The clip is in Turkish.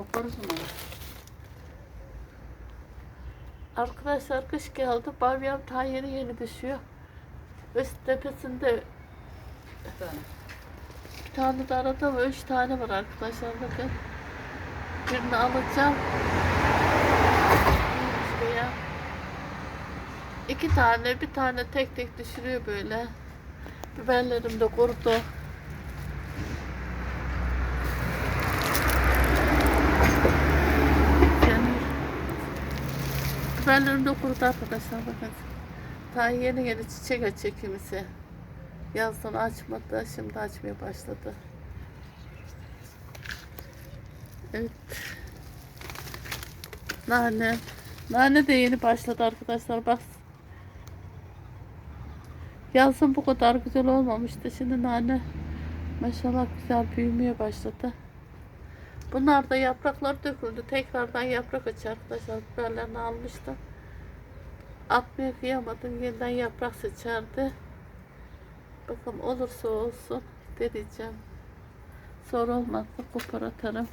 Koparız onu. Arkadaşlar kış geldi. Bavyam ta yeni yeni düşüyor. Üst tepesinde Bir tane. bir tane de arada var. Üç tane var arkadaşlar bakın. Birini alacağım. İşte ya. İki tane, bir tane tek tek düşürüyor böyle. Biberlerim de kurudu. Biberlerim de kurudu arkadaşlar bakın. Daha yeni yeni çiçek açıyor kimisi. Yazdan açmadı, şimdi açmaya başladı. Evet. Nane. Nane de yeni başladı arkadaşlar bak. Yazın bu kadar güzel olmamıştı. Şimdi nane maşallah güzel büyümeye başladı. Bunlar da yapraklar döküldü. Tekrardan yaprak açıyor arkadaşlar. Biberlerini almıştım. Atmaya kıyamadım. Yeniden yaprak seçerdi. Bakalım olursa olsun deneyeceğim. Zor olmazsa kopar atarım.